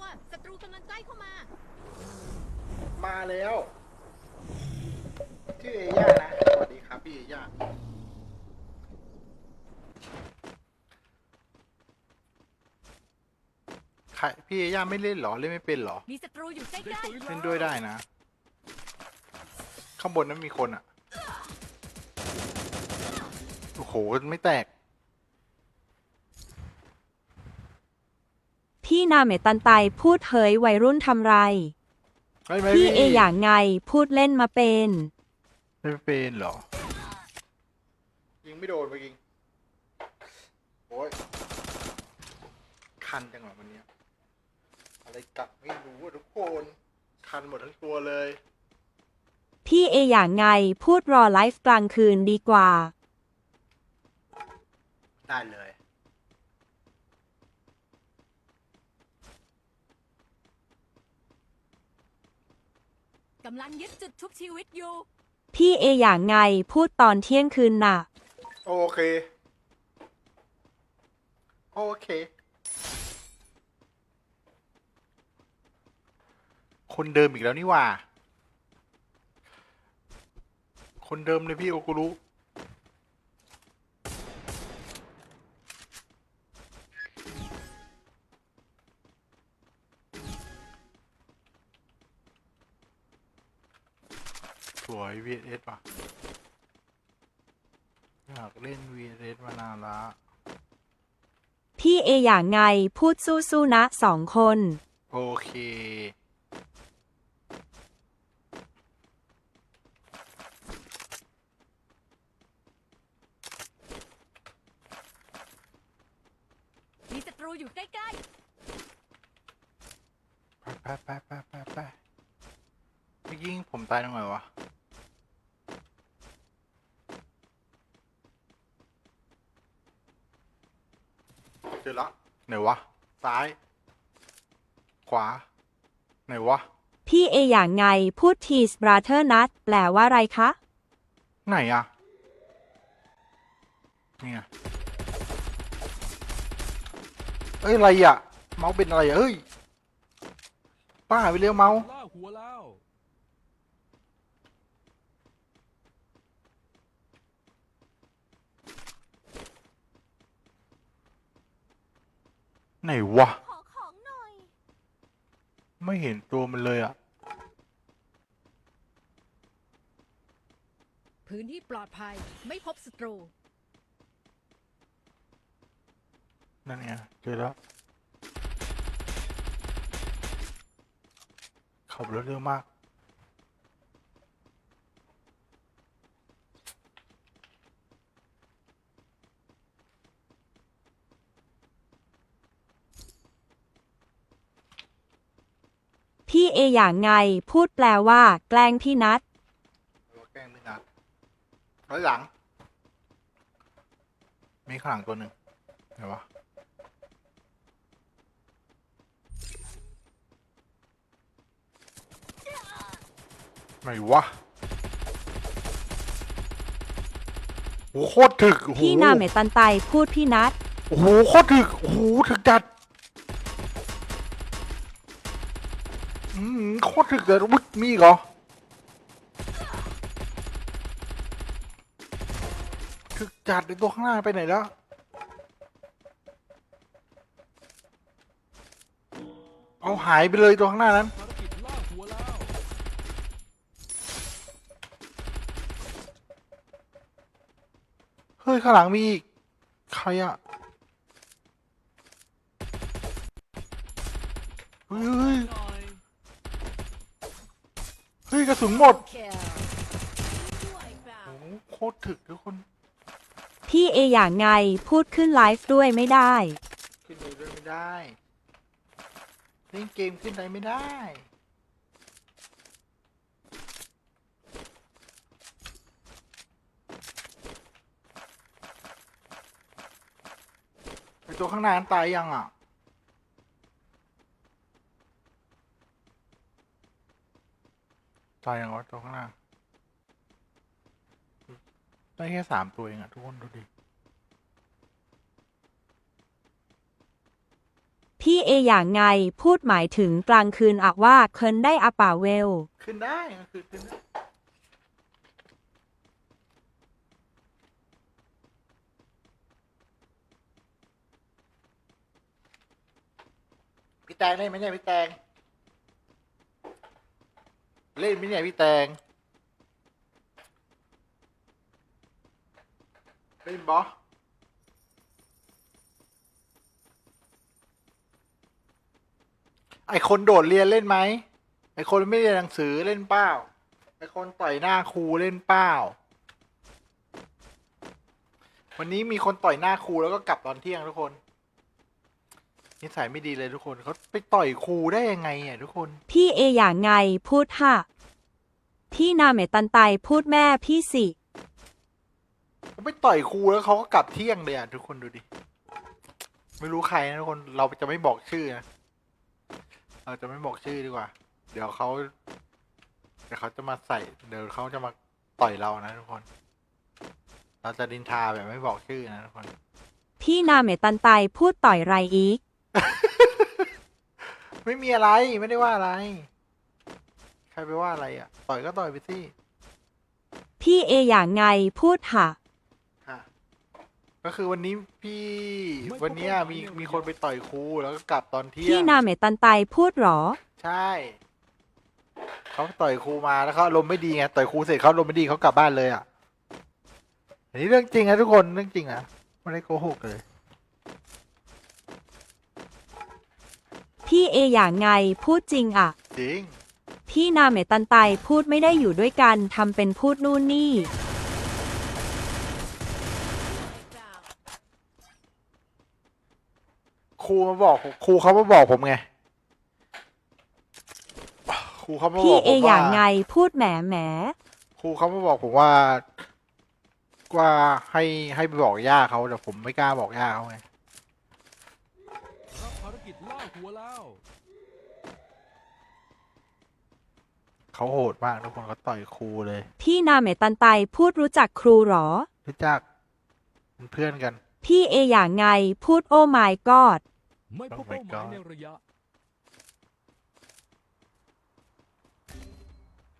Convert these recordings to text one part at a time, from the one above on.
ตัวศัตรูกำลังใกล้เข้ามา มาแล้ว ชื่อเอย่านะ สวัสดีครับพี่เอย่าใครพี่เอย่าไม่เล่นเหรอ เล่นไม่เป็นเหรอ มีศัตรูอยู่ใกล้เล่นด้วยได้นะ ข้างบนนั้นมีคนอะ โอ้โห ไม่แตก พี่นาเมตันไตพูดเฮ้ยวัยรุ่นทำไร ไม่ไม่พี่ไม่เออย่างไงพูดเล่นมาเป็น ไม่เป็นเหรอ ยิงไม่โดนไปยิงโอ้ยคันจังหวะวันเนี้ยอะไรกัดไม่รู้อะทุกคนคันหมดทั้งตัวเลย พี่เออย่างไงพูดรอไลฟ์กลางคืนดีกว่า ได้เลย กำลังยึดจุดชุบชีวิตอยู่ พี่เออย่างไงพูดตอนเที่ยงคืนน่ะ โอเค โอเค คนเดิมอีกแล้วนี่หว่า คนเดิมเลยพี่โอกุรุ สวย VS ป่ะ อยากเล่น VS มานานละพี่เออย่างไงพูดสู้ๆนะสองคน โอเค มีศัตรูอยู่ใกล้ไปไปไปไปไปไปเมื่อกี้ผมตายตรงไหนวะ เจอละไหนวะ ซ้าย ขวา ไหนวะ พี่เออย่างไงพูดทีสบราเธอร์นัทแปลว่าอะไรคะ ไหนอะนี่ไงเอ้ย อะไรอะเมาส์เป็นอะไรอะเฮ้ยป้าไปเรียกเมาส์ ล่าหัวแล้ว ไหนวะๆขอของหน่อย ไม่เห็นตัวมันเลยอะพื้นที่ปลอดภัยไม่พบศัตรู นั่นไงเจอแล้วขับรถเร็วมาก พี่เออย่างไง พูดแปลว่า แกล้งพี่นัทเราแกล้งไม่นัดร้อยหลัง มีข้างหลังตัวหนึ่งไหนวะไหนวะโอ้โหโคตรถึกโอ้โหพี่นาเมตันไตพูดพี่นัทโอ้โหโคตรถึกโอ้โหถึกจัด อืมโคตรถึกเลยวุ้ยมีอีกเหรอถึกจัดในตัวข้างหน้าไปไหนแล้ว เอาหายไปเลยตัวข้างหน้านั้น ภารกิจล่าหัวแล้ว เฮ้ย ข้างหลังมีอีก ใครอะเฮ้ยเฮ้ ยหน่อยเฮ้ยกระสุนหมด Kill ด้วยเปล่าโอ้โหโคตรถึกทุกคน พี่เออย่างไงพูดขึ้นไลฟ์ด้วยไม่ได้ ขึ้นดูด้วยไม่ได้เล่นเกมขึ้นไหนไม่ได้ไอตัวข้างหน้านั้นตายยังอะายยังวะตัวข้างหน้าได้แค่สามตัวเองอะทุกคนดูดิ พี่เออย่างไงพูดหมายถึงกลางคืนอะว่าเคินได้อะป่าเวล ขึ้นได้ก็คือขึ้นได้พี่แตงเล่นไหมเนี่ยพี่แตง เล่นไหมเนี่ยพี่แตง เล่นบอไอคนโดดเรียนเล่นไหม ไอคนไม่เรียนหนังสือเล่นเป้า ไอคนต่อยหน้าครูเล่นเป้า วันนี้มีคนต่อยหน้าครูแล้วก็กลับตอนเที่ยงทุกคน นิสัยไม่ดีเลยทุกคนเขาไปต่อยครูได้ยังไงอะทุกคน พี่เออย่างไงพูดฮะพี่นาเมตันไตพูดแม่พี่สิเขาไปต่อยครูแล้วเขาก็กลับเที่ยงเลยอะทุกคนดูดิ ไม่รู้ใครนะทุกคนเราจะไม่บอกชื่อนะเราจะไม่บอกชื่อดีกว่า เดี๋ยวเขาเดี๋ยวเขาจะมาใส่ เดี๋ยวเขาจะมาต่อยเรานะทุกคน เราจะดินทาแบบไม่บอกชื่อนะทุกคน พี่นาเมตันไตพูดต่อยไรอีก ไม่มีอะไรไม่ได้ว่าอะไร ใครไปว่าอะไรอะ ต่อยก็ต่อยไปสิพี่เออย่างไงพูดฮะฮะก็คือวันนี้พี่ไม่วันเนี้ยเข้าใจมีเนี่ยมีคนไปต่อยครูแล้วก็กลับตอนเที่ยพี่ง นาเมตันไตพูดหรอ ใช่ เขาต่อยครูมาแล้วเขาอารมณ์ไม่ดีไงต่อยครูเสร็จเขาอารมณ์ไม่ดีเขากลับบ้านเลยอะอันนี้เรื่องจริงนะทุกคนเรื่องจริงนะไม่ได้โกหกเลย พี่เออย่างไงพูดจริงอะจริง พี่นาเมตันไตพูดไม่ได้อยู่ด้วยกันทำเป็นพูดนู่นนี่ ครูมาบอกผมครูเขามาบอกผมไงครูเขามาบพี่อกเอผมอว่าย่างไงพูดแหมแหมครูเขามาบอกผมว่าว่าให้ให้ไปบอกย่าเขาแต่ผมไม่กล้าบอกย่าเขาไง หัวแล้วเขาโหดมากทุกคนเขาต่อยครูเลย พี่นาเมตันไตพูดรู้จักครูหรอ รู้จักเป็นเพื่อนกัน พี่เออย่างไงพูดโอ้ my god ไม่พบ Oh my เป้าหมาย God ในระยะ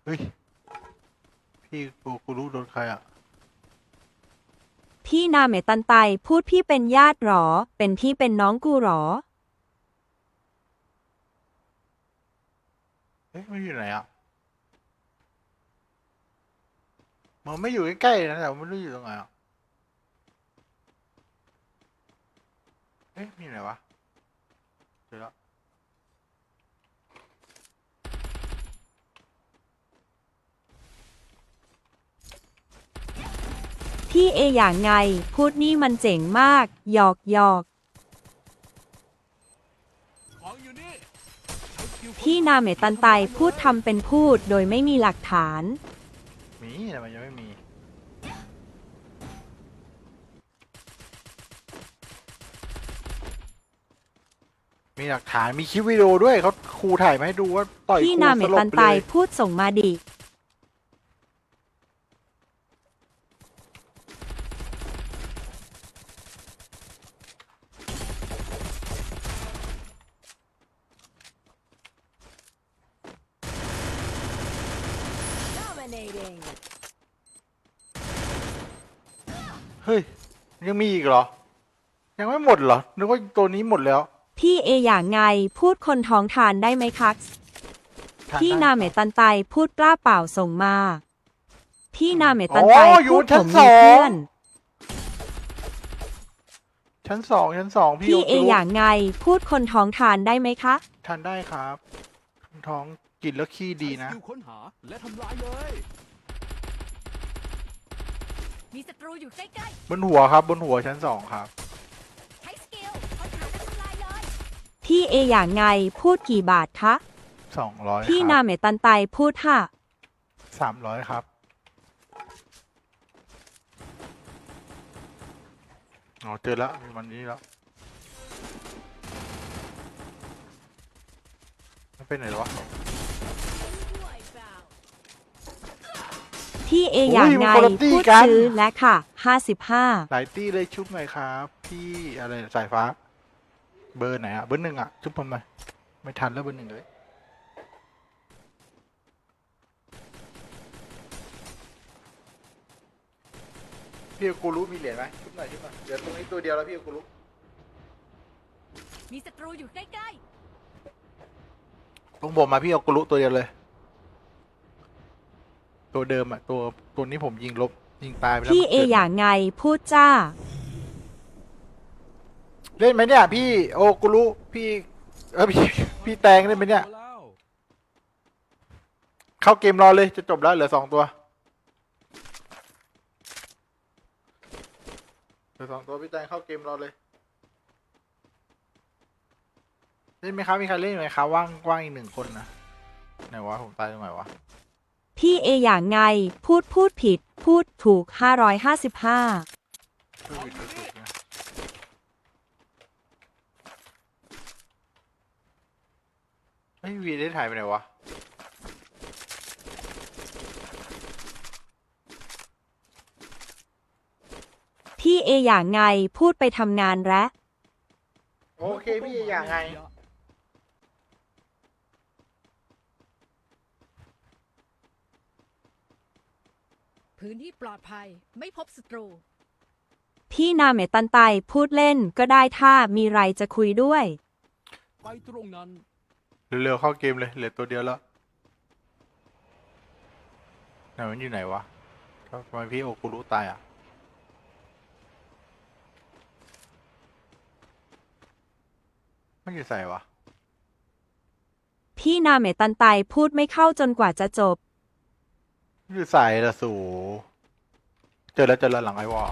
เฮ้ย พี่กูกูรู้โดนใครอะ พี่นาเมตันไตพูดพี่เป็นญาติหรอ เป็นพี่เป็นน้องกูหรอ เอ๊ะมันอยู่ไหนอะมันไม่อยู่ใกล้ๆนะแต่ไม่รู้อยู่ตรงไหนอะเอ๊ะมีไหนวะเจอแล้วพี่เออย่างไง พูดนี่มันเจ๋งมากหยอกหยอก ของอยู่นี่ใที่นาเมตันไตพูดทำเป็นพูดโดยไม่มีหลักฐาน มีแต่มันยังไม่มี มีหลักฐานมีคลิปวิดีโอด้วยเขาครูถ่ายมาให้ดูว่าต่อยคพี่นาเมสลตับนไปไตเลย พูดส่งมาดิ Dominating เฮ้ย ยังมีอีกเหรอ ยังไม่หมดเหรอ นึกว่าตัวนี้หมดแล้วพี่เออย่างไงพูดคนท้องทานได้ไหมคะทานพี่ได้นาเมตันไตพูดกล้าเปล่าส่งมา พี่นาเมตันไตอ๋ออยู่พูดชั้ผนมสมีองเพื่อน ชั้นสองชั้นสองพี่พี่เอโรู้อย่างไงพูดคนท้องทานได้ไหมคะ ทานได้ครับ ท้อง กินแล้วขี้ดีนะ ใช้สกิลค้นหาและทำลายเลย มีศัตรูอยู่ใกล้บนหัวครับบนหัวชั้นสองครับ ๆใช้สกิลค้นหาและทำลายเลย พี่เออย่างไงพูดกี่บาทคะ สองร้อยพี่คนารับเมตันไตพูดค่ะ สามร้อยครับ อ๋อ เจอแล้ว มีมันนี้แล้ว มันเป็นไหนวะด้วย พี่เออย่างไงโอ้ยมันคนละตี้พูดกัน ซื้อและค่ะ55หลายตี้เลยชุบหน่อยครับ พี่อะไรสายฟ้า เบอร์ไหนอะเบอร์หนึ่งอะชุบผมหน่อยไม่ทันแล้วเบอร์หนึ่งเลยพี่กูรู้มีเหรียญไหมชุบหน่อยชุบหน่อยเดี๋ยวตรงนี้ตัวเดียวแล้วพี่กูรู้มีศัตรูอยู่ใกล้ตรงผมมาพี่เอากูรู้ตัวเดียวเลย ตัวเดิมอะตัวตัวนี้ผมยิงลบยิงตายไปแล้วพี่เอมันกิดอย่างไงพูดจ้า เล่นไหมเนี่ย พี่โอ้กูรู้พี่ เออพี่พี่แตงเล่นไหมเนี่ยหัวแล้วเข้าเกมรอเลยจะจบแล้วเหลือสองตัวเหลือสองตัวพี่แตงเข้าเกมรอเลย เล่นไหมครับมีใครเล่นไหมครับว่างว่างอีกหนึ่งคนนะไหนวะผมตายตรงไหนวะ พี่เออย่างไง พูดพูดผิด พูดถูก 555ช่วยวิดช่วยถูกนะไม่วีได้ถ่ายไปไหนวะ พี่เออย่างไง พูดไปทำงานแล้วโอเคพี่อย่างไง พื้นที่ปลอดภัย ไม่พบศัตรู พี่นาเมตันไตพูดเล่นก็ได้ถ้ามีไรจะคุยด้วย ไปตรงนั้น เร็วๆเข้าเกมเลยเหลือตัวเดียวแล้วไหนมันอยู่ไหนวะทำไมพี่โอคุรุตายอะ มันอยู่ใส่วะ พี่นาเมตันไตพูดไม่เข้าจนกว่าจะจบมัน อยู่ใส่ละสูเจอแล้วเจอแล้วหลังไอวอล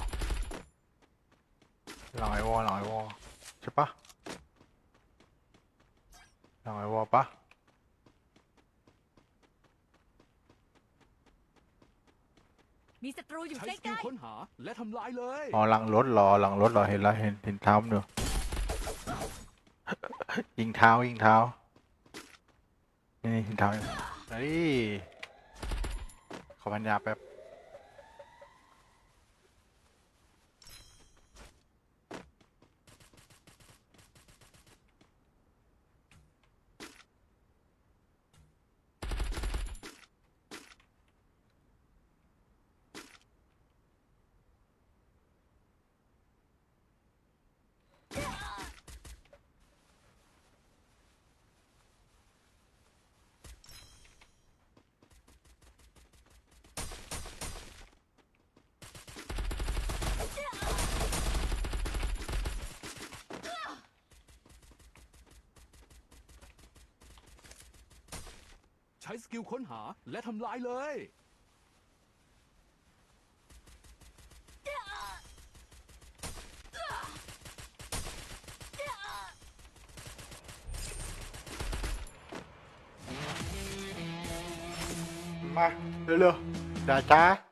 หลังไอวอลหลังไอวอลใช่ปะหลังไอวอลปะมีศัตรูอยู่ใช้ใกสกิลล้ค้นหาและทำลายเลย อ๋อหลังรถเหรอหลังรถเหรอเห็นแล้วเห็นเห็นเท้ามันอยู่ ยิงเท้ายิงเท้านี่ยิงเท้าอยู่เฮ้ย ปัญญาแป๊บ ช้สกิลค้นหาและทำลายเลย มาเร็วๆด่าจ้าจ้า